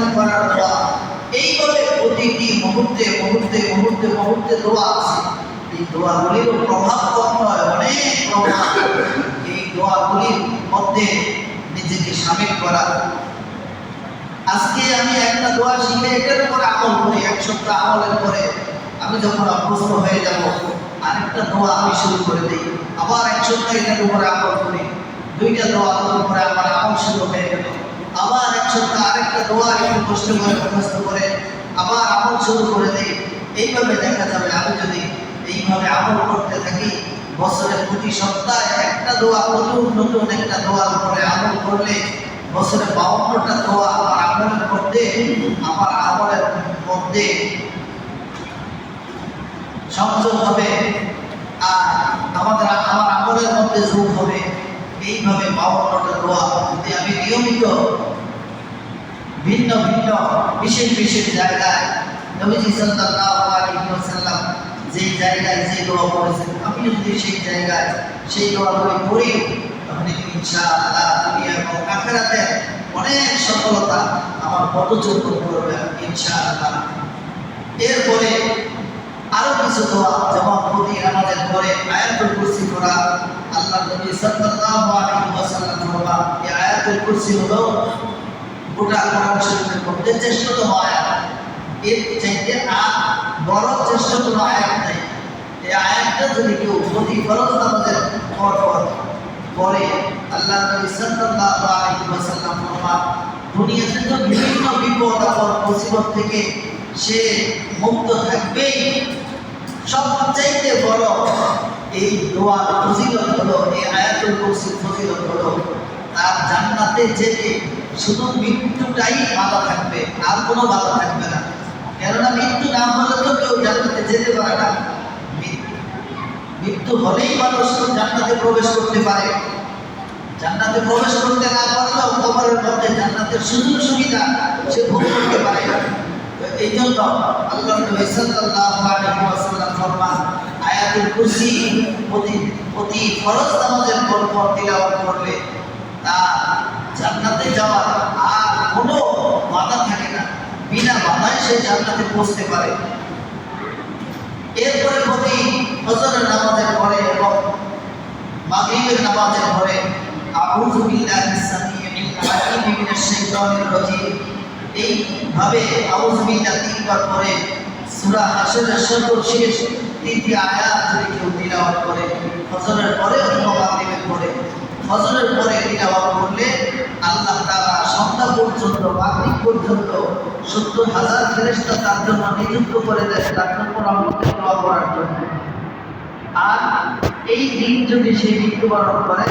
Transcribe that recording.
শামিল করার দোয়া এইভাবে প্রতিটি মুহূর্তে মুহূর্তে মুহূর্তে মুহূর্তে দোয়া আছে। এই দোয়াগুলির প্রভাব কম নয়, অনেক প্রভাব। এই দোয়াগুলির মধ্যে নিজেকে শামিল করা। আজকে আমি একটা দোয়া শিখে এটার উপরে আমল করি, এক সপ্তাহ আমলের পরে। আমি যখন অভ্যস্ত হয়ে যাব, আরেকটা দোয়া আমি শুরু করে দিই। আবার এক সপ্তাহ এটার উপরে আমল করি। দুইটা দোয়া উপরে আমার আমল শুরু হয়ে গেল। আবার এক সপ্তাহ আরেকটা দোয়া একটু কষ্ট করে, মুখস্থ করে আবার আমল শুরু করে দিই। এইভাবে দেখা যাবে, আমি যদি এইভাবে আমল করতে থাকি বছরের প্রতি সপ্তাহে একটা দোয়া, নতুন নতুন একটা দোয়ার উপরে আমল করলে বছরে বাউন্নটা দোয়া আমার আমলের মধ্যে, আমার আমলের মধ্যে সংযোগ হবে, আর আমাদের, আমার আমলের মধ্যে যোগ হবে। এইভাবে বাউন্নটা দোয়া যদি আমি নিয়মিত ভিন্ন ভিন্ন, বিশেষ বিশেষ জায়গায় নবীজি সাল্লাল্লাহু আলাইহি ওয়াসাল্লাম যে জায়গায় যে দোয়া করেছেন, আমি যদি সেই জায়গায় সেই দোয়াগুলি পড়ি তাহলে ইনশাআল্লাহ দুনিয়া এবং আখেরাতে অনেক সফলতা আমার পদযোগ্য করবে ইনশাআল্লাহ। এরপরে আরও কিছু দোয়া, যেমন প্রতি নামাজের পরে আয়াতুল করা আল্লাহ নবী সাল্লাল্লাহু আলাইহি ওয়াসাল্লাম ফরমান এই আয়াতুল কুরসি হলো গোটা কোরআন শরীফের মধ্যে শ্রেষ্ঠতম আয়াত এর চাইতে আর বড় শ্রেষ্ঠতম আয়াত নেই এই আয়াতটা যদি কেউ প্রতি ফরজ নামাজের পর পর পরে আল্লাহ নবী সাল্লাল্লাহু আলাইহি ওয়াসাল্লাম ফরমান দুনিয়াতে তো বিভিন্ন বিপদ আপদ মুসিবত থেকে সে মুক্ত থাকবেই সবচাইতে বড় এই দোয়ার ফজিলত হলো, এই আয়াতুল কুরসির ফজিলত হলো, তার জান্নাতে যেতে শুধু মৃত্যুটাই বাধা থাকবে, আর কোনো বাধা থাকবে না। কেননা মৃত্যু না হলে তো কেউ জান্নাতে যেতে পারে না। মৃত্যু- হলেই মানুষ জান্নাতে প্রবেশ করতে পারে। জান্নাতে প্রবেশ করতে না পারলেও কবরের মধ্যে জান্নাতের সুযোগ সুবিধা সে ভোগ করতে পারে এই জন্য আল্লাহ নবী সাল্লাল্লাহু আলাইহি ওয়াসাল্লাম ফরমান আয়াতুল কুরসি প্রতি প্রতি ফরজ নামাজের পর পর তিলাওয়াত করলে তা জান্নাতে যাওয়ার আর কোনো বাধা থাকে না। বিনা বাধায় সে জান্নাতে পৌঁছতে পারে। এরপরে প্রতি ফজরের নামাজের পরে এবং মাগরিবের নামাজের পরে আউযু বিল্লাহি সামিউল আলিম মিনাশ শাইতানির রাজিম। এইভাবে আউযু বিল্লাহ তিনবার পরে সূরা হাশরের সর্বশেষ তিনটি আয়াত যদি কেউ তিলাওয়াত করে, ফজরের পরে অথবা মাগরিবের পরে ফজরের পরে তিলাওয়াত করলে আল্লাহ তাআলা সন্ধ্যা পর্যন্ত, মাগরিব পর্যন্ত সত্তর হাজার ফেরেশতা তার জন্য নিযুক্ত করে দেয় তার জন্য পরামর্শ করার জন্য। আর এই দিন যদি সে মৃত্যুবরণ করে